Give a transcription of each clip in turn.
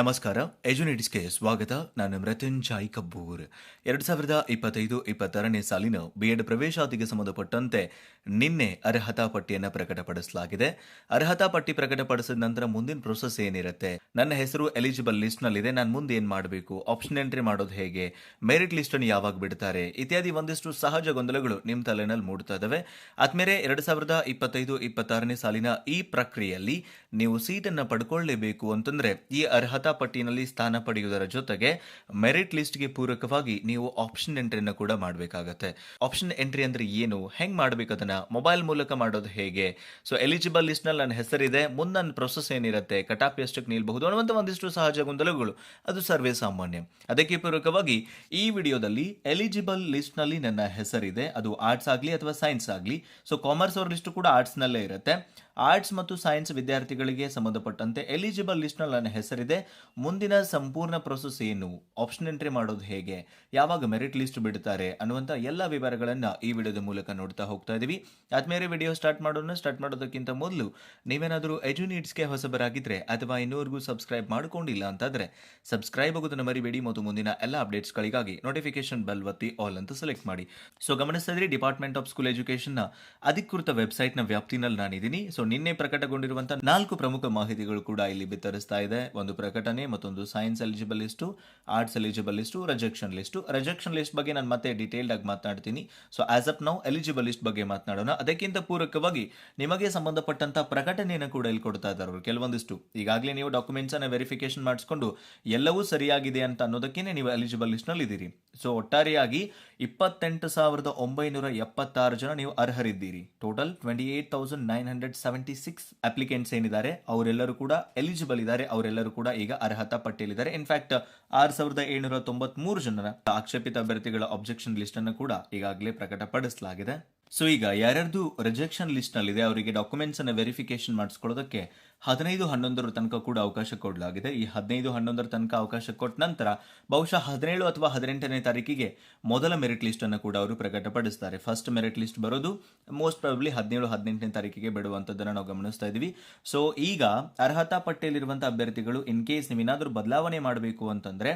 ನಮಸ್ಕಾರ, ಎಜುನೇಟಿಸ್ಗೆ ಸ್ವಾಗತ. ನಾನು ಮೃತ್ಯುಂಜಾಯ್ ಕಬ್ಬೂರ್. ಎರಡು ಸಾವಿರದ ಇಪ್ಪತ್ತೈದು ಇಪ್ಪತ್ತಾರನೇ ಸಾಲಿನ ಬಿ ಎಡ್ ಪ್ರವೇಶಾತಿಗೆ ಸಂಬಂಧಪಟ್ಟಂತೆ ನಿನ್ನೆ ಅರ್ಹತಾ ಪಟ್ಟಿಯನ್ನು ಪ್ರಕಟಪಡಿಸಲಾಗಿದೆ. ಅರ್ಹತಾ ಪಟ್ಟಿ ಪ್ರಕಟಪಡಿಸಿದ ನಂತರ ಮುಂದಿನ ಪ್ರೊಸೆಸ್ ಏನಿರುತ್ತೆ? ನನ್ನ ಹೆಸರು ಎಲಿಜಿಬಲ್ ಲಿಸ್ಟ್ನಲ್ಲಿದೆ ನಾನು ಮುಂದೆ ಏನು ಮಾಡಬೇಕು? ಆಪ್ಷನ್ ಎಂಟ್ರಿ ಮಾಡೋದು ಹೇಗೆ? ಮೆರಿಟ್ ಲಿಸ್ಟನ್ನು ಯಾವಾಗ ಬಿಡ್ತಾರೆ? ಇತ್ಯಾದಿ ಒಂದಿಷ್ಟು ಸಹಜ ಗೊಂದಲಗಳು ನಿಮ್ಮ ತಲೆನಲ್ಲಿ ಮೂಡ್ತಾ ಇದಾವೆ. ಆದ್ಮೇಲೆ ಎರಡು ಸಾವಿರದ ಇಪ್ಪತ್ತೈದು ಇಪ್ಪತ್ತಾರನೇ ಸಾಲಿನ ಈ ಪ್ರಕ್ರಿಯೆಯಲ್ಲಿ ನೀವು ಸೀಟನ್ನು ಪಡ್ಕೊಳ್ಳೇಬೇಕು ಅಂತಂದ್ರೆ ಈ ಅರ್ಹತಾ ಪಟ್ಟಿನಲ್ಲಿ ಸ್ಥಾನ ಪಡೆಯುವುದರ ಜೊತೆಗೆ ಮೆರಿಟ್ ಲಿಸ್ಟ್ಗೆ ಪೂರಕವಾಗಿ ನೀವು ಆಪ್ಷನ್ ಎಂಟ್ರಿಯನ್ನು ಕೂಡ ಮಾಡಬೇಕಾಗತ್ತೆ. ಆಪ್ಷನ್ ಎಂಟ್ರಿ ಅಂದ್ರೆ ಏನು? ಹೆಂಗ್ ಮಾಡ್ಬೇಕು ಅದನ್ನ? ಮೊಬೈಲ್ ಮೂಲಕ ಮಾಡೋದು ಹೇಗೆ? ಸೊ ಎಲಿಜಿಬಲ್ ಲಿಸ್ಟ್ನಲ್ಲಿ ನನ್ನ ಹೆಸರಿದೆ. ಮುಂದೆ ನನ್ನ ಪ್ರೊಸೆಸ್ ಏನಿರುತ್ತೆ? ಕಟಾಪ್ ಎಷ್ಟಕ್ಕೆ ನಿಲ್ಬಹುದು ಅನ್ನುವಂಥ ಒಂದಿಷ್ಟು ಸಹಜ ಗೊಂದಲಗಳು. ಅದು ಸರ್ವೇ ಸಾಮಾನ್ಯ. ಅದಕ್ಕೆ ಪೂರಕವಾಗಿ ಈ ವಿಡಿಯೋದಲ್ಲಿ ಎಲಿಜಿಬಲ್ ಲಿಸ್ಟ್ನಲ್ಲಿ ನನ್ನ ಹೆಸರಿದೆ. ಅದು ಆರ್ಟ್ಸ್ ಆಗಲಿ ಅಥವಾ ಸೈನ್ಸ್ ಆಗಲಿ. ಸೊ ಕಾಮರ್ಸ್ ಅವ್ರ ಲಿಸ್ಟ್ ಕೂಡ ಆರ್ಟ್ಸ್ನಲ್ಲೇ ಇರುತ್ತೆ. ಆರ್ಟ್ಸ್ ಮತ್ತು ಸೈನ್ಸ್ ವಿದ್ಯಾರ್ಥಿಗಳಿಗೆ ಸಂಬಂಧಪಟ್ಟಂತೆ ಎಲಿಜಿಬಲ್ ಲಿಸ್ಟ್ನಲ್ಲಿ ನನ್ನ ಹೆಸರಿದೆ. ಮುಂದಿನ ಸಂಪೂರ್ಣ ಪ್ರೊಸೆಸ್ ಏನು? ಆಪ್ಷನ್ ಎಂಟ್ರಿ ಮಾಡೋದು ಹೇಗೆ? ಯಾವಾಗ ಮೆರಿಟ್ ಲಿಸ್ಟ್ ಬಿಡ್ತಾರೆ ಅನ್ನುವಂಥ ಎಲ್ಲ ವಿವರಗಳನ್ನು ಈ ವಿಡಿಯೋದ ಮೂಲಕ ನೋಡ್ತಾ ಹೋಗ್ತಾ ಇದ್ದೀವಿ ಆದ್ಮೇಲೆ ವಿಡಿಯೋ ಸ್ಟಾರ್ಟ್ ಮಾಡೋಣ. ಸ್ಟಾರ್ಟ್ ಮಾಡೋದಕ್ಕಿಂತ ಮೊದಲು ನೀವೇನಾದರೂ ಎಜುನೀಟ್ಸ್ಗೆ ಹೊಸಬರಾಗಿದ್ದರೆ ಅಥವಾ ಇನ್ನೂವರೆಗೂ ಸಬ್ಸ್ಕ್ರೈಬ್ ಮಾಡ್ಕೊಂಡಿಲ್ಲ ಅಂತಾದರೆ ಸಬ್ಸ್ಕ್ರೈಬ್ ಆಗೋದನ್ನು ಮರಿಬೇಡಿ. ಮತ್ತು ಮುಂದಿನ ಎಲ್ಲ ಅಪ್ಡೇಟ್ಸ್ಗಳಿಗಾಗಿ ನೋಟಿಫಿಕೇಶನ್ ಬೆಲ್ ಒತ್ತಿ ಆಲ್ ಅಂತ ಸೆಲೆಕ್ಟ್ ಮಾಡಿ. ಸೊ ಗಮನಿಸಿದ್ರೆ ಡಿಪಾರ್ಟ್ಮೆಂಟ್ ಆಫ್ ಸ್ಕೂಲ್ ಎಜುಕೇಶನ್ ಅಧಿಕೃತ ವೆಬ್ಸೈಟ್ನ ವ್ಯಾಪ್ತಿನಲ್ಲಿ ನಾನಿದ್ದೀನಿ. ಸೊ ನಿನ್ನೆ ಪ್ರಕಟಗೊಂಡಿರುವಂತಹ ನಾಲ್ಕು ಪ್ರಮುಖ ಮಾಹಿತಿಗಳು ಕೂಡ ಇಲ್ಲಿ ಬಿತ್ತರಿಸ್ತಾ ಇದೆ. ಒಂದು ಪ್ರಕಟಣೆ ಮತ್ತೊಂದು science eligible list arts eligible list rejection list rejection list ಬಗ್ಗೆ ನಾನು ಮತ್ತೆ ಡೀಟೇಲ್ಡ್ ಆಗಿ ಮಾತನಾಡ್ತೀನಿ. ಸೊ ಆಸ್ ಅಪ್ ನಾವು ಎಲಿಜಿಬಲ್ ಲಿಸ್ಟ್ ಬಗ್ಗೆ ಮಾತನಾಡೋಣ. ಅದಕ್ಕಿಂತ ಪೂರಕವಾಗಿ ನಿಮಗೆ ಸಂಬಂಧಪಟ್ಟಂತ ಪ್ರಕಟಣೆಯನ್ನು ಕೂಡ ಇಲ್ಲಿ ಕೊಡ್ತಾ ಇದ್ದಾರೆ ಅವರು. ಕೆಲವೊಂದಿಷ್ಟು. ಈಗಾಗಲೇ ನೀವು ಡಾಕ್ಯುಮೆಂಟ್ಸ್ ಅನ್ನ ವೆರಿಫಿಕೇಶನ್ ಮಾಡಿಸ್ಕೊಂಡು ಎಲ್ಲವೂ ಸರಿಯಾಗಿದೆ ಅಂತ ಅನ್ನೋದಕ್ಕೇನೆ ನೀವು ಎಲಿಜಿಬಲ್ ಲಿಸ್ಟ್ನಲ್ಲಿ ಇದ್ದೀರಿ. ಸೊ ಒಟ್ಟಾರೆಯಾಗಿ ಇಪ್ಪತ್ತೆಂಟು ಸಾವಿರದ ಒಂಬೈನೂರ ಎಪ್ಪತ್ತಾರು ಜನ ನೀವು ಅರ್ಹರಿದ್ದೀರಿ. Total twenty eight thousand nine hundred seventy six applicants ಏನಿದ್ದಾರೆ, ಅವರೆಲ್ಲರೂ ಕೂಡ ಎಲಿಜಿಬಲ್ ಇದ್ದಾರೆ. ಅವರೆಲ್ಲರೂ ಕೂಡ ಈಗ ಅರ್ಹತಾ ಪಟ್ಟಿಯಲ್ಲಿದ್ದಾರೆ. ಇನ್ಫ್ಯಾಕ್ಟ್ ಆರ್ ಸಾವಿರದ ಏಳ್ನೂರ ತೊಂಬತ್ಮೂರು ಜನರ ಆಕ್ಷೇಪಿತ ಅಭ್ಯರ್ಥಿಗಳ ಅಬ್ಜೆಕ್ಷನ್ ಲಿಸ್ಟ್ ಅನ್ನು ಕೂಡ ಈಗಾಗಲೇ ಪ್ರಕಟಪಡಿಸಲಾಗಿದೆ. ಸೊ ಈಗ ಯಾರ್ಯಾರ್ದು ರಿಜೆಕ್ಷನ್ ಲಿಸ್ಟ್ ನಲ್ಲಿದೆ, ಅವರಿಗೆ ಡಾಕ್ಯುಮೆಂಟ್ಸ್ ಅನ್ನ ವೆರಿಫಿಕೇಶನ್ ಮಾಡಿಸ್ಕೊಳ್ಳೋದಕ್ಕೆ ಹದಿನೈದು, ಹನ್ನೊಂದರ ತನಕ ಕೂಡ ಅವಕಾಶ ಕೊಡಲಾಗಿದೆ. ಈ ಹದಿನೈದು, ಹನ್ನೊಂದರ ತನಕ ಅವಕಾಶ ಕೊಟ್ಟ ನಂತರ ಬಹುಶಃ ಹದಿನೇಳು ಅಥವಾ ಹದಿನೆಂಟನೇ ತಾರೀಕಿಗೆ ಮೊದಲ ಮೆರಿಟ್ ಲಿಸ್ಟ್ ಅನ್ನು ಕೂಡ ಅವರು ಪ್ರಕಟಪಡಿಸ್ತಾರೆ. ಫಸ್ಟ್ ಮೆರಿಟ್ ಲಿಸ್ಟ್ ಬರೋದು ಮೋಸ್ಟ್ ಪ್ರಾಬಬ್ಲಿ ಹದಿನೇಳು, ಹದಿನೆಂಟನೇ ತಾರೀಕಿಗೆ ಬಿಡುವಂಥದ್ದನ್ನು ನಾವು ಗಮನಿಸ್ತಾ ಇದ್ದೀವಿ. ಸೊ ಈಗ ಅರ್ಹತಾ ಪಟ್ಟಿಯಲ್ಲಿರುವಂಥ ಅಭ್ಯರ್ಥಿಗಳು ಇನ್ ಕೇಸ್ ನೀವೇನಾದರೂ ಬದಲಾವಣೆ ಮಾಡಬೇಕು ಅಂತಂದ್ರೆ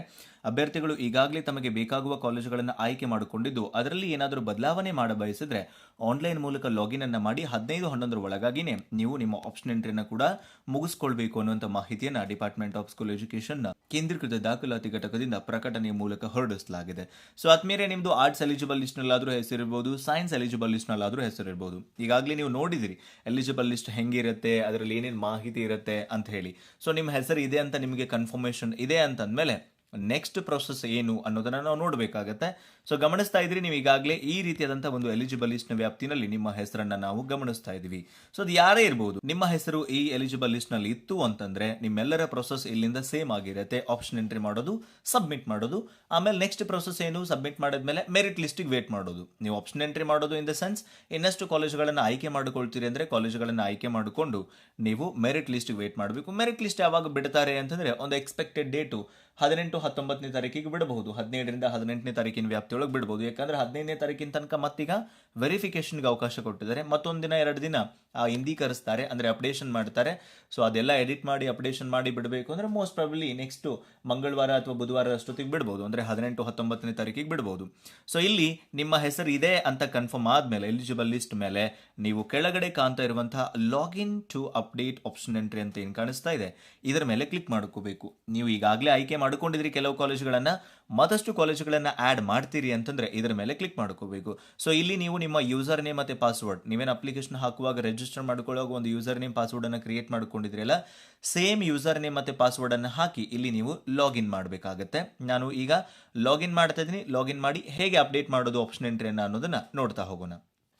ಅಭ್ಯರ್ಥಿಗಳು ಈಗಾಗಲೇ ತಮಗೆ ಬೇಕಾಗುವ ಕಾಲೇಜುಗಳನ್ನು ಆಯ್ಕೆ ಮಾಡಿಕೊಂಡಿದ್ದು, ಅದರಲ್ಲಿ ಏನಾದರೂ ಬದಲಾವಣೆ ಮಾಡ ಬಯಸಿದ್ರೆ ಆನ್ಲೈನ್ ಮೂಲಕ ಲಾಗಿನ್ ಅನ್ನು ಮಾಡಿ ಹದಿನೈದು, ಹನ್ನೊಂದರ ಒಳಗಾಗಿನೇ ನೀವು ನಿಮ್ಮ ಆಪ್ಷನ್ ಎಂಟ್ರಿನ ಕೂಡ ಮುಗಿಸ್ಕೊಳ್ಬೇಕು ಅನ್ನುವಂಥ ಮಾಹಿತಿಯನ್ನು ಡಿಪಾರ್ಟ್ಮೆಂಟ್ ಆಫ್ ಸ್ಕೂಲ್ ಎಜುಕೇಶನ್ ಕೇಂದ್ರೀಕೃತ ದಾಖಲಾತಿ ಘಟಕದಿಂದ ಪ್ರಕಟಣೆಯ ಮೂಲಕ ಹೊರಡಿಸಲಾಗಿದೆ. ಸೊ ಆದ್ಮೇಲೆ ನಿಮ್ದು ಆರ್ಟ್ಸ್ ಎಲಿಜಿಬಲ್ ಲಿಸ್ಟ್ ನಲ್ಲಾದ್ರೂ ಹೆಸರಿರ್ಬೋದು ಸೈನ್ಸ್ ಎಲಿಜಿಬಲ್ ಲಿಸ್ಟ್ ನಲ್ಲಾದ್ರೂ ಹೆಸರಿರ್ಬೋದು. ಈಗಾಗಲೇ ನೀವು ನೋಡಿದಿರಿ ಎಲಿಜಿಬಲ್ ಲಿಸ್ಟ್ ಹೆಂಗಿರುತ್ತೆ, ಅದರಲ್ಲಿ ಏನೇನು ಮಾಹಿತಿ ಇರುತ್ತೆ ಅಂತ ಹೇಳಿ. ಸೊ ನಿಮ್ಮ ಹೆಸರು ಇದೆ ಅಂತ ನಿಮಗೆ ಕನ್ಫರ್ಮೇಷನ್ ಇದೆ ಅಂತಂದ್ಮೇಲೆ ನೆಕ್ಸ್ಟ್ ಪ್ರೊಸೆಸ್ ಏನು ಅನ್ನೋದನ್ನ ನಾವು ನೋಡಬೇಕಾಗತ್ತೆ. ಸೊ ಗಮನಿಸ್ತಾ ಇದ್ರಿ, ನೀವು ಈಗಾಗಲೇ ಈ ರೀತಿಯಾದಂಥ ಒಂದು ಎಲಿಜಿಬಲ್ ಲಿಸ್ಟ್ನ ವ್ಯಾಪ್ತಿನಲ್ಲಿ ನಿಮ್ಮ ಹೆಸರನ್ನ ನಾವು ಗಮನಿಸ್ತಾ ಇದ್ದೀವಿ. ಸೊ ಅದು ಯಾರೇ ಇರಬಹುದು ನಿಮ್ಮ ಹೆಸರು ಈ ಎಲಿಜಿಬಲ್ ಲಿಸ್ಟ್ನಲ್ಲಿ ಇತ್ತು ಅಂತಂದ್ರೆ ನಿಮ್ಮೆಲ್ಲರ ಪ್ರೊಸೆಸ್ ಇಲ್ಲಿಂದ ಸೇಮ್ ಆಗಿರುತ್ತೆ. ಆಪ್ಷನ್ ಎಂಟ್ರಿ ಮಾಡೋದು ಸಬ್ಮಿಟ್ ಮಾಡೋದು. ಆಮೇಲೆ ನೆಕ್ಸ್ಟ್ ಪ್ರೊಸೆಸ್ ಏನು? ಸಬ್ಮಿಟ್ ಮಾಡಿದ್ಮೇಲೆ ಮೆರಿಟ್ ಲಿಸ್ಟಿಗೆ ವೇಟ್ ಮಾಡೋದು. ನೀವು ಆಪ್ಷನ್ ಎಂಟ್ರಿ ಮಾಡೋದು ಇನ್ ದ ಸೆನ್ಸ್ ಇನ್ನಷ್ಟು ಕಾಲೇಜುಗಳನ್ನು ಆಯ್ಕೆ ಮಾಡಿಕೊಳ್ತೀರಿ ಅಂದ್ರೆ ಕಾಲೇಜುಗಳನ್ನು ಆಯ್ಕೆ ಮಾಡಿಕೊಂಡು ನೀವು ಮೆರಿಟ್ ಲಿಸ್ಟಿಗೆ ವೇಟ್ ಮಾಡಬೇಕು. ಮೆರಿಟ್ ಲಿಸ್ಟ್ ಯಾವಾಗ ಬಿಡ್ತಾರೆ ಅಂತಂದ್ರೆ ಒಂದು ಎಕ್ಸ್ಪೆಕ್ಟೆಡ್ ಡೇಟು ಹದಿನೆಂಟು ಹತ್ತೊಂಬತ್ತನೇ ತಾರೀಕಿಗೆ ಬಿಡಬಹುದು. ಹದಿನೇಳರಿಂದ ಹದಿನೆಂಟನೇ ತಾರೀಕಿನ ವ್ಯಾಪ್ತಿಯೊಳಗೆ ಬಿಡಬಹುದು. ಯಾಕಂದ್ರೆ ಹದಿನೈದನೇ ತಾರೀಕಿನ ತನಕ ಮತ್ತೀಗ ವೆರಿಫಿಕೇಶನ್ಗೆ ಅವಕಾಶ ಕೊಟ್ಟಿದ್ದಾರೆ. ಮತ್ತೊಂದು ದಿನ ಎರಡು ದಿನ ಆ ಹಿಂದೀಕರಿಸ್ತಾರೆ, ಅಂದ್ರೆ ಅಪ್ಡೇಷನ್ ಮಾಡ್ತಾರೆ. ಸೊ ಅದೆಲ್ಲ ಎಡಿಟ್ ಮಾಡಿ ಅಪ್ಡೇಷನ್ ಮಾಡಿ ಬಿಡಬೇಕು ಅಂದ್ರೆ ಮೋಸ್ಟ್ ಪ್ರಾಬ್ಲಿ ನೆಕ್ಸ್ಟ್ ಮಂಗಳವಾರ ಅಥವಾ ಬುಧವಾರ ಅಷ್ಟೊತ್ತಿಗೆ ಬಿಡಬಹುದು ಅಂದ್ರೆ ಹದಿನೆಂಟು ಹತ್ತೊಂಬತ್ತನೇ ತಾರೀಕಿಗೆ ಬಿಡಬಹುದು ಸೊ ಇಲ್ಲಿ ನಿಮ್ಮ ಹೆಸರು ಇದೆ ಅಂತ ಕನ್ಫರ್ಮ್ ಆದ್ಮೇಲೆ ಎಲಿಜಿಬಲ್ ಲಿಸ್ಟ್ ಮೇಲೆ ನೀವು ಕೆಳಗಡೆ ಕಾಣ್ತಾ ಇರುವಂತಹ login to update option entry ಅಂತ ಏನು ಕಾಣಿಸ್ತಾ ಇದೆ. ಇದರ ಮೇಲೆ ಕ್ಲಿಕ್ ಮಾಡ್ಕೋಬೇಕು. ನೀವು ಈಗಾಗಲೇ ಆಯ್ಕೆ ಮಾಡ್ಕೊಂಡಿದ್ರಿ ಕೆಲವು ಕಾಲೇಜುಗಳನ್ನು, ಮತ್ತಷ್ಟು ಕಾಲೇಜುಗಳನ್ನು ಆಡ್ ಮಾಡ್ತೀರಿ ಅಂತಂದ್ರೆ ಇದರ ಮೇಲೆ ಕ್ಲಿಕ್ ಮಾಡ್ಕೋಬೇಕು. ಸೊ ಇಲ್ಲಿ ನೀವು ನಿಮ್ಮ ಯೂಸರ್ ನೇಮ್ ಮತ್ತೆ ಪಾಸ್ವರ್ಡ್ ನೀವೇನು ಅಪ್ಲಿಕೇಶನ್ ಹಾಕುವಾಗ ರಿಜಿಸ್ಟರ್ ಮಾಡ್ಕೊಳ್ಳುವಾಗ ಒಂದು ಯೂಸರ್ ನೇಮ್ ಪಾಸ್ವರ್ಡ್ ಅನ್ನ ಕ್ರಿಯೇಟ್ ಮಾಡ್ಕೊಂಡಿದ್ರಲ್ಲ ಸೇಮ್ ಯೂಸರ್ ನೇಮ್ ಮತ್ತೆ ಪಾಸ್ವರ್ಡ್ ಅನ್ನ ಹಾಕಿ ಇಲ್ಲಿ ನೀವು ಲಾಗಿನ್ ಮಾಡಬೇಕಾಗತ್ತೆ. ನಾನು ಈಗ ಲಾಗಿನ್ ಮಾಡ್ತಾ ಇದ್ದೀನಿ ಲಾಗಿನ್ ಮಾಡಿ ಹೇಗೆ ಅಪ್ಡೇಟ್ ಮಾಡೋದು ಆಪ್ಷನ್ ಎಂಟ್ರಿ ಅನ್ನೋದನ್ನ ನೋಡ್ತಾ ಹೋಗೋಣ.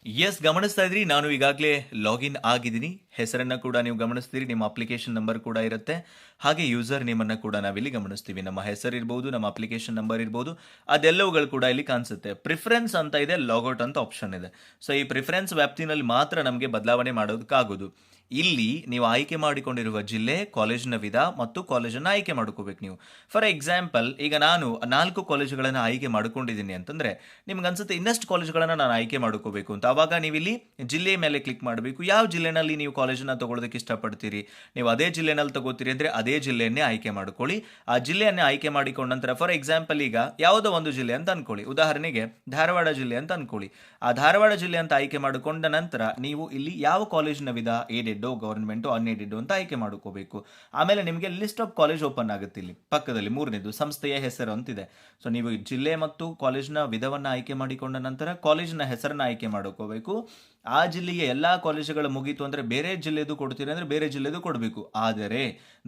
ಎಸ್ ಗಮನಿಸ್ತಾ ಇದ್ರಿ. ನಾನು ಈಗಾಗಲೇ ಲಾಗಿನ್ ಆಗಿದ್ದೀನಿ. ಹೆಸರನ್ನ ಕೂಡ ನೀವು ಗಮನಿಸ್ತೀರಿ. ನಿಮ್ಮ ಅಪ್ಲಿಕೇಶನ್ ನಂಬರ್ ಕೂಡ ಇರುತ್ತೆ. ಹಾಗೆ ಯೂಸರ್ ನೇಮ್ ಅನ್ನ ಕೂಡ ನಾವಿಲ್ಲಿ ಗಮನಿಸ್ತೀವಿ. ನಮ್ಮ ಹೆಸರು ಇರ್ಬೋದು, ನಮ್ಮ ಅಪ್ಲಿಕೇಶನ್ ನಂಬರ್ ಇರ್ಬೋದು, ಅದೆಲ್ಲವುಗಳು ಕೂಡ ಇಲ್ಲಿ ಕಾಣಿಸುತ್ತೆ. ಪ್ರಿಫರೆನ್ಸ್ ಅಂತ ಇದೆ ಲಾಗೌಟ್ ಅಂತ ಆಪ್ಷನ್ ಇದೆ. ಸೊ ಈ ಪ್ರಿಫರೆನ್ಸ್ ವ್ಯಾಪ್ತಿನಲ್ಲಿ ಮಾತ್ರ ನಮಗೆ ಬದಲಾವಣೆ ಮಾಡೋದಕ್ಕಾಗೋದು. ಇಲ್ಲಿ ನೀವು ಆಯ್ಕೆ ಮಾಡಿಕೊಂಡಿರುವ ಜಿಲ್ಲೆ ಕಾಲೇಜಿನ ವಿಧ ಮತ್ತು ಕಾಲೇಜನ್ನು ಆಯ್ಕೆ ಮಾಡ್ಕೋಬೇಕು ನೀವು. ಫಾರ್ ಎಕ್ಸಾಂಪಲ್ ಈಗ ನಾನು ನಾಲ್ಕು ಕಾಲೇಜುಗಳನ್ನು ಆಯ್ಕೆ ಮಾಡ್ಕೊಂಡಿದ್ದೀನಿ ಅಂತಂದರೆ ನಿಮ್ಗೆ ಅನ್ಸುತ್ತೆ ಇನ್ನಷ್ಟು ಕಾಲೇಜುಗಳನ್ನು ನಾನು ಆಯ್ಕೆ ಮಾಡ್ಕೋಬೇಕು ಅಂತ. ಆವಾಗ ನೀವು ಇಲ್ಲಿ ಜಿಲ್ಲೆ ಮೇಲೆ ಕ್ಲಿಕ್ ಮಾಡಬೇಕು. ಯಾವ ಜಿಲ್ಲೆನಲ್ಲಿ ನೀವು ಕಾಲೇಜನ್ನ ತಗೊಳ್ಳೋದಕ್ಕೆ ಇಷ್ಟಪಡ್ತೀರಿ? ನೀವು ಅದೇ ಜಿಲ್ಲೆನಲ್ಲಿ ತಗೋತೀರಿ ಅಂದರೆ ಅದೇ ಜಿಲ್ಲೆಯನ್ನೇ ಆಯ್ಕೆ ಮಾಡ್ಕೊಳ್ಳಿ. ಆ ಜಿಲ್ಲೆಯನ್ನೇ ಆಯ್ಕೆ ಮಾಡಿಕೊಂಡ ನಂತರ ಫಾರ್ ಎಕ್ಸಾಂಪಲ್ ಈಗ ಯಾವುದೋ ಒಂದು ಜಿಲ್ಲೆ ಅಂತ ಅನ್ಕೊಳ್ಳಿ. ಉದಾಹರಣೆಗೆ ಧಾರವಾಡ ಜಿಲ್ಲೆ ಅಂತ ಅನ್ಕೊಳ್ಳಿ. ಆ ಧಾರವಾಡ ಜಿಲ್ಲೆ ಅಂತ ಆಯ್ಕೆ ಮಾಡಿಕೊಂಡ ನಂತರ ನೀವು ಇಲ್ಲಿ ಯಾವ ಕಾಲೇಜಿನ ವಿಧ ಏಡೆಡ್ಡು ಗೌರ್ಮೆಂಟು ಅನ್ಏಡೆಡ್ ಅಂತ ಆಯ್ಕೆ ಮಾಡ್ಕೋಬೇಕು. ಆಮೇಲೆ ನಿಮಗೆ ಲಿಸ್ಟ್ ಆಫ್ ಕಾಲೇಜ್ ಓಪನ್ ಆಗುತ್ತೆ ಇಲ್ಲಿ, ಪಕ್ಕದಲ್ಲಿ ಮೂರನೇದು, ಸಂಸ್ಥೆಯ ಹೆಸರು ಅಂತಿದೆ. ಸೊ ನೀವು ಜಿಲ್ಲೆ ಮತ್ತು ಕಾಲೇಜ್ನ ವಿಧವನ್ನು ಆಯ್ಕೆ ಮಾಡಿಕೊಂಡ ನಂತರ ಕಾಲೇಜಿನ ಹೆಸರನ್ನ ಆಯ್ಕೆ ಮಾಡ್ಕೋಬೇಕು. ಆ ಜಿಲ್ಲೆಯ ಎಲ್ಲ ಕಾಲೇಜುಗಳು ಮುಗೀತು ಅಂದರೆ ಬೇರೆ ಜಿಲ್ಲೆದು ಕೊಡ್ತೀರಿ ಅಂದರೆ ಬೇರೆ ಜಿಲ್ಲೆದು ಕೊಡಬೇಕು. ಆದರೆ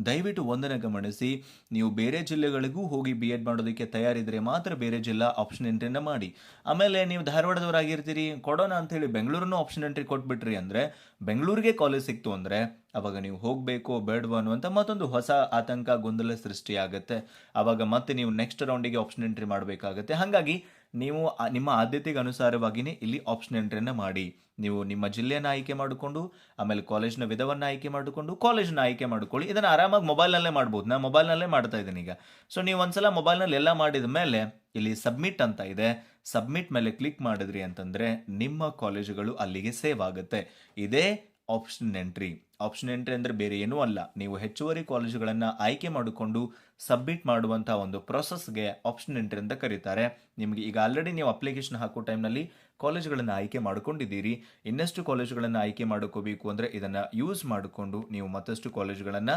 ದಯವಿಟ್ಟು ಒಂದನ್ನು ಗಮನಿಸಿ, ನೀವು ಬೇರೆ ಜಿಲ್ಲೆಗಳಿಗೂ ಹೋಗಿ ಬಿ ಎಡ್ ಮಾಡೋದಕ್ಕೆ ತಯಾರಿದ್ರೆ ಮಾತ್ರ ಬೇರೆ ಜಿಲ್ಲಾ ಆಪ್ಷನ್ ಎಂಟ್ರಿನ ಮಾಡಿ. ಆಮೇಲೆ ನೀವು ಧಾರವಾಡದವರಾಗಿರ್ತೀರಿ, ಕೊಡೋಣ ಅಂಥೇಳಿ ಬೆಂಗಳೂರನ್ನು ಆಪ್ಷನ್ ಎಂಟ್ರಿ ಕೊಟ್ಬಿಟ್ರಿ ಅಂದರೆ ಬೆಂಗಳೂರಿಗೆ ಕಾಲೇಜ್ ಸಿಕ್ತು ಅಂದರೆ ಅವಾಗ ನೀವು ಹೋಗಬೇಕು ಬೇಡವಾ ಅನ್ನುವಂಥ ಮತ್ತೊಂದು ಹೊಸ ಆತಂಕ, ಗೊಂದಲ ಸೃಷ್ಟಿಯಾಗುತ್ತೆ. ಆವಾಗ ಮತ್ತೆ ನೀವು ನೆಕ್ಸ್ಟ್ ರೌಂಡಿಗೆ ಆಪ್ಷನ್ ಎಂಟ್ರಿ ಮಾಡಬೇಕಾಗತ್ತೆ. ಹಾಗಾಗಿ ನೀವು ನಿಮ್ಮ ಆದ್ಯತೆಗೆ ಅನುಸಾರವಾಗಿಯೇ ಇಲ್ಲಿ ಆಪ್ಷನ್ ಎಂಟ್ರಿಯನ್ನು ಮಾಡಿ. ನೀವು ನಿಮ್ಮ ಜಿಲ್ಲೆಯನ್ನು ಆಯ್ಕೆ ಮಾಡಿಕೊಂಡು, ಆಮೇಲೆ ಕಾಲೇಜ್ನ ವಿಧವನ್ನು ಆಯ್ಕೆ ಮಾಡಿಕೊಂಡು ಕಾಲೇಜ್ನ ಆಯ್ಕೆ ಮಾಡ್ಕೊಳ್ಳಿ. ಇದನ್ನು ಆರಾಮಾಗಿ ಮೊಬೈಲ್ನಲ್ಲೇ ಮಾಡ್ಬೋದು. ನಾನು ಮೊಬೈಲ್ನಲ್ಲೇ ಮಾಡ್ತಾ ಇದ್ದೀನಿ ಈಗ. ಸೊ ನೀವು ಒಂದ್ಸಲ ಮೊಬೈಲ್ನಲ್ಲಿ ಎಲ್ಲ ಮಾಡಿದ ಮೇಲೆ ಇಲ್ಲಿ ಸಬ್ಮಿಟ್ ಅಂತ ಇದೆ. ಸಬ್ಮಿಟ್ ಮೇಲೆ ಕ್ಲಿಕ್ ಮಾಡಿದ್ರಿ ಅಂತಂದರೆ ನಿಮ್ಮ ಕಾಲೇಜುಗಳು ಅಲ್ಲಿಗೆ ಸೇವ್ ಆಗುತ್ತೆ. ಇದೇ ಆಪ್ಷನ್ ಎಂಟ್ರಿ ಆಪ್ಷನ್ ಎಂಟ್ರಿ ಅಂದರೆ ಬೇರೆ ಏನೂ ಅಲ್ಲ. ನೀವು ಹೆಚ್ಚುವರಿ ಕಾಲೇಜುಗಳನ್ನು ಆಯ್ಕೆ ಮಾಡಿಕೊಂಡು ಸಬ್ಮಿಟ್ ಮಾಡುವಂಥ ಒಂದು ಪ್ರೊಸೆಸ್ಗೆ ಆಪ್ಷನ್ ಎಂಟ್ರಿ ಅಂತ ಕರೀತಾರೆ. ನಿಮಗೆ ಈಗ ಆಲ್ರೆಡಿ ನೀವು ಅಪ್ಲಿಕೇಶನ್ ಹಾಕೋ ಟೈಮ್ನಲ್ಲಿ ಕಾಲೇಜುಗಳನ್ನು ಆಯ್ಕೆ ಮಾಡಿಕೊಂಡಿದ್ದೀರಿ, ಇನ್ನಷ್ಟು ಕಾಲೇಜುಗಳನ್ನು ಆಯ್ಕೆ ಮಾಡ್ಕೋಬೇಕು ಅಂದರೆ ಇದನ್ನು ಯೂಸ್ ಮಾಡಿಕೊಂಡು ನೀವು ಮತ್ತಷ್ಟು ಕಾಲೇಜುಗಳನ್ನು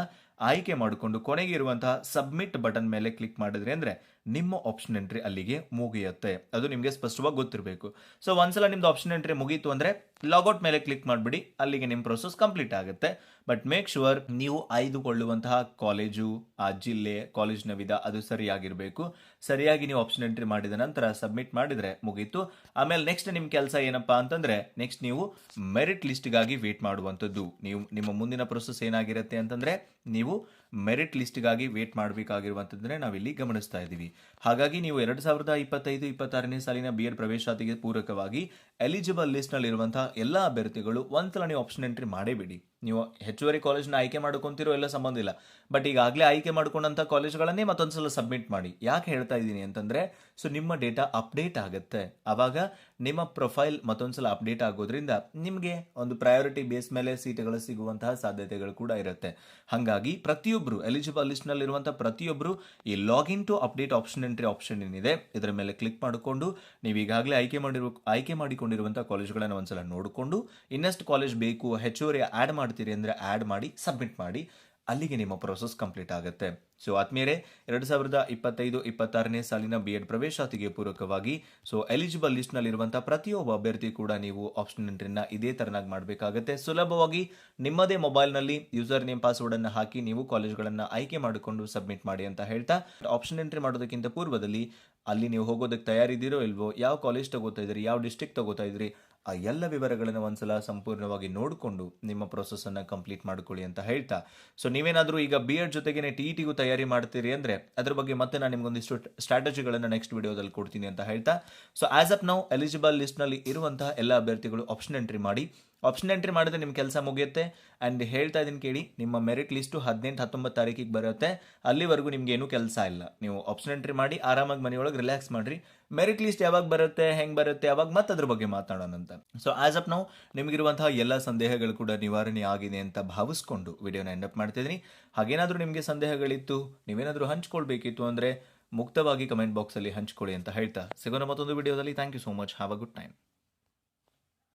ಆಯ್ಕೆ ಮಾಡಿಕೊಂಡು ಕೊನೆಗೆ ಇರುವಂತಹ ಸಬ್ಮಿಟ್ ಬಟನ್ ಮೇಲೆ ಕ್ಲಿಕ್ ಮಾಡಿದ್ರಿ ಅಂದರೆ ನಿಮ್ಮ ಆಪ್ಷನ್ ಎಂಟ್ರಿ ಅಲ್ಲಿಗೆ ಮುಗಿಯುತ್ತೆ. ಅದು ನಿಮಗೆ ಸ್ಪಷ್ಟವಾಗಿ ಗೊತ್ತಿರಬೇಕು. ಸೊ ಒಂದ್ಸಲ ನಿಮ್ದು ಆಪ್ಷನ್ ಎಂಟ್ರಿ ಮುಗೀತು ಅಂದರೆ ಲಾಗೌಟ್ ಮೇಲೆ ಕ್ಲಿಕ್ ಮಾಡಿಬಿಡಿ, ಅಲ್ಲಿಗೆ ನಿಮ್ಮ ಪ್ರೊಸೆಸ್ ಕಂಪ್ಲೀಟ್ ಆಗುತ್ತೆ. ಬಟ್ ಮೇಕ್ ಶುವರ್ ನೀವು ಆಯ್ದುಕೊಳ್ಳುವಂತಹ ಕಾಲೇಜು, ಆ ಜಿಲ್ಲೆ, ಕಾಲೇಜಿನ ವಿಧ ಅದು ಸರಿಯಾಗಿರಬೇಕು. ಸರಿಯಾಗಿ ನೀವು ಆಪ್ಷನ್ ಎಂಟ್ರಿ ಮಾಡಿದ ನಂತರ ಸಬ್ಮಿಟ್ ಮಾಡಿದರೆ ಮುಗೀತು. ಆಮೇಲೆ ನೆಕ್ಸ್ಟ್ ನಿಮ್ಮ ಕೆಲಸ ಏನಪ್ಪಾ ಅಂತಂದ್ರೆ, ನೆಕ್ಸ್ಟ್ ನೀವು ಮೆರಿಟ್ ಲಿಸ್ಟ್ಗಾಗಿ ವೇಟ್ ಮಾಡುವಂಥದ್ದು. ನೀವು ನಿಮ್ಮ ಮುಂದಿನ ಪ್ರೊಸೆಸ್ ಏನಾಗಿರುತ್ತೆ ಅಂತಂದ್ರೆ, ನೀವು ಮೆರಿಟ್ ಲಿಸ್ಟ್ಗಾಗಿ ವೇಟ್ ಮಾಡಬೇಕಾಗಿರುವಂಥದ್ದನ್ನೇ ನಾವಿಲ್ಲಿ ಗಮನಿಸ್ತಾ ಇದ್ದೀವಿ. ಹಾಗಾಗಿ ನೀವು ಎರಡು ಸಾವಿರದ ಇಪ್ಪತ್ತೈದು, ಇಪ್ಪತ್ತಾರನೇ ಸಾಲಿನ ಬಿ ಎಡ್ ಪ್ರವೇಶಾತಿಗೆ ಪೂರಕವಾಗಿ ಎಲಿಜಿಬಲ್ ಲಿಸ್ಟ್ನಲ್ಲಿರುವಂತಹ ಎಲ್ಲ ಅಭ್ಯರ್ಥಿಗಳು ಒಂದ್ಸಲ ನೀವು ಆಪ್ಷನ್ ಎಂಟ್ರಿ ಮಾಡೇಬಿಡಿ ನೀವು ಹೆಚ್ಚುವರಿ ಕಾಲೇಜ್ನ ಆಯ್ಕೆ ಮಾಡ್ಕೊಂತಿರೋ ಎಲ್ಲ ಸಂಬಂಧ ಇಲ್ಲ. ಬಟ್ ಈಗಾಗಲೇ ಆಯ್ಕೆ ಮಾಡ್ಕೊಂಡಂಥ ಕಾಲೇಜ್ಗಳನ್ನೇ ಮತ್ತೊಂದ್ಸಲ ಸಬ್ಮಿಟ್ ಮಾಡಿ. ಯಾಕೆ ಹೇಳ್ತಾ ಇದ್ದೀನಿ ಅಂತಂದರೆ ಸೊ ನಿಮ್ಮ ಡೇಟಾ ಅಪ್ಡೇಟ್ ಆಗುತ್ತೆ. ಆವಾಗ ನಿಮ್ಮ ಪ್ರೊಫೈಲ್ ಮತ್ತೊಂದ್ಸಲ ಅಪ್ಡೇಟ್ ಆಗೋದ್ರಿಂದ ನಿಮಗೆ ಒಂದು ಪ್ರಯಾರಿಟಿ ಬೇಸ್ ಮೇಲೆ ಸೀಟ್ಗಳು ಸಿಗುವಂತಹ ಸಾಧ್ಯತೆಗಳು ಕೂಡ ಇರುತ್ತೆ. ಹಾಗಾಗಿ ಪ್ರತಿಯೊಬ್ಬರು ಎಲಿಜಿಬಲ್ ಲಿಸ್ಟ್ನಲ್ಲಿರುವಂಥ ಪ್ರತಿಯೊಬ್ಬರು ಈ login to update option entry option ಏನಿದೆ, ಇದರ ಮೇಲೆ ಕ್ಲಿಕ್ ಮಾಡಿಕೊಂಡು ನೀವು ಈಗಾಗಲೇ ಆಯ್ಕೆ ಮಾಡಿರುವ ಆಯ್ಕೆ ಮಾಡಿಕೊಂಡಿರುವಂಥ ಕಾಲೇಜ್ಗಳನ್ನು ಒಂದ್ಸಲ ನೋಡಿಕೊಂಡು ಇನ್ನಷ್ಟು ಕಾಲೇಜ್ ಬೇಕು, ಹೆಚ್ಚುವರಿ ಆ್ಯಡ್ ಮಾಡ್ತೀರಿ ಅಂದರೆ ಆ್ಯಡ್ ಮಾಡಿ ಸಬ್ಮಿಟ್ ಮಾಡಿ, ಅಲ್ಲಿಗೆ ನಿಮ್ಮ ಪ್ರೊಸೆಸ್ ಕಂಪ್ಲೀಟ್ ಆಗುತ್ತೆ. ಸೊ ಆತ್ಮೀಯರೇ, ಎರಡು ಸಾವಿರದ ಇಪ್ಪತ್ತೈದು, ಇಪ್ಪತ್ತಾರನೇ ಸಾಲಿನ ಬಿ ಎಡ್ ಪ್ರವೇಶಾತಿಗೆ ಪೂರಕವಾಗಿ ಸೊ ಎಲಿಜಿಬಲ್ ಲಿಸ್ಟ್ನಲ್ಲಿರುವಂಥ ಪ್ರತಿಯೊಬ್ಬ ಅಭ್ಯರ್ಥಿ ಕೂಡ ನೀವು ಆಪ್ಷನ್ ಎಂಟ್ರಿನ ಇದೇ ತರನಾಗಿ ಮಾಡಬೇಕಾಗುತ್ತೆ. ಸುಲಭವಾಗಿ ನಿಮ್ಮದೇ ಮೊಬೈಲ್ನಲ್ಲಿ ಯೂಸರ್ ನೇಮ್ ಪಾಸ್ವರ್ಡನ್ನು ಹಾಕಿ ನೀವು ಕಾಲೇಜ್ಗಳನ್ನು ಆಯ್ಕೆ ಮಾಡಿಕೊಂಡು ಸಬ್ಮಿಟ್ ಮಾಡಿ ಅಂತ ಹೇಳ್ತಾ ಆಪ್ಷನ್ ಎಂಟ್ರಿ ಮಾಡೋದಕ್ಕಿಂತ ಪೂರ್ವದಲ್ಲಿ ಅಲ್ಲಿ ನೀವು ಹೋಗೋದಕ್ಕೆ ತಯಾರಿದ್ದೀರೋ ಇಲ್ವೋ, ಯಾವ ಕಾಲೇಜ್ ತಗೋತಾ ಇದ್ದೀರಿ, ಯಾವ ಡಿಸ್ಟಿಕ್ ತಗೋತಾ ಇದ್ದೀರಿ ಆ ಎಲ್ಲ ವಿವರಗಳನ್ನು ಒಂದ್ಸಲ ಸಂಪೂರ್ಣವಾಗಿ ನೋಡಿಕೊಂಡು ನಿಮ್ಮ ಪ್ರೊಸೆಸನ್ನು ಕಂಪ್ಲೀಟ್ ಮಾಡ್ಕೊಳ್ಳಿ ಅಂತ ಹೇಳ್ತಾ. ಸೊ ನೀವೇನಾದರೂ ಈಗ ಬಿ ಎಡ್ ಜೊತೆಗೇನೆ ಟಿ ಟಿಗೂ ತಯಾರಿ ಮಾಡ್ತೀರಿ ಅಂದರೆ ಅದ್ರ ಬಗ್ಗೆ ಮತ್ತೆ ನಾನು ನಿಮ್ಗೊಂದಿಷ್ಟು ಸ್ಟ್ರಾಟಜಿಗಳನ್ನು ನೆಕ್ಸ್ಟ್ ವಿಡಿಯೋದಲ್ಲಿ ಕೊಡ್ತೀನಿ ಅಂತ ಹೇಳ್ತಾ. ಸೊ ಆಸ್ ಅಪ್ ನಾವು ಎಲಿಜಿಬಲ್ ಲಿಸ್ಟ್ನಲ್ಲಿ ಇರುವಂತಹ ಎಲ್ಲ ಅಭ್ಯರ್ಥಿಗಳು ಆಪ್ಷನ್ ಎಂಟ್ರಿ ಮಾಡಿ. ಆಪ್ಷನ್ ಎಂಟ್ರಿ ಮಾಡಿದ್ರೆ ನಿಮ್ಮ ಕೆಲಸ ಮುಗಿಯುತ್ತೆ. ಆ್ಯಂಡ್ ಹೇಳ್ತಾ ಇದ್ದೀನಿ ಕೇಳಿ, ನಿಮ್ಮ ಮೆರಿಟ್ ಲಿಸ್ಟು ಹದಿನೆಂಟು, ಹತ್ತೊಂಬತ್ತು ತಾರೀಕಿಗೆ ಬರುತ್ತೆ. ಅಲ್ಲಿವರೆಗೂ ನಿಮ್ಗೆ ಏನೂ ಕೆಲಸ ಇಲ್ಲ. ನೀವು ಆಪ್ಷನ್ ಎಂಟ್ರಿ ಮಾಡಿ, ಆರಾಮಾಗಿ ಮನೆಯೊಳಗೆ ರಿಲ್ಯಾಕ್ಸ್ ಮಾಡಿರಿ. ಮೆರಿಟ್ ಲಿಸ್ಟ್ ಯಾವಾಗ ಬರುತ್ತೆ, ಹೆಂಗೆ ಬರುತ್ತೆ, ಯಾವಾಗ ಮತ್ತೆ ಅದ್ರ ಬಗ್ಗೆ ಮಾತಾಡೋಣ ಅಂತ. ಸೊ ಆ್ಯಸ್ ಅಪ್ ನಾವು ನಿಮಗಿರುವಂತಹ ಎಲ್ಲ ಸಂದೇಹಗಳು ಕೂಡ ನಿವಾರಣೆ ಆಗಿದೆ ಅಂತ ಭಾವಿಸ್ಕೊಂಡು ವಿಡಿಯೋನ ಎಂಡಪ್ ಮಾಡ್ತಿದ್ದೀನಿ ಹಾಗೇನಾದರೂ ನಿಮಗೆ ಸಂದೇಹಗಳಿತ್ತು, ನೀವೇನಾದರೂ ಹಂಚ್ಕೊಳ್ಬೇಕಿತ್ತು ಅಂದರೆ ಮುಕ್ತವಾಗಿ ಕಮೆಂಟ್ ಬಾಕ್ಸಲ್ಲಿ ಹಂಚ್ಕೊಳ್ಳಿ ಅಂತ ಹೇಳ್ತಾ ಸಿಗೋಣ ಮತ್ತೊಂದು ವಿಡಿಯೋದಲ್ಲಿ. Thank you so much have a good time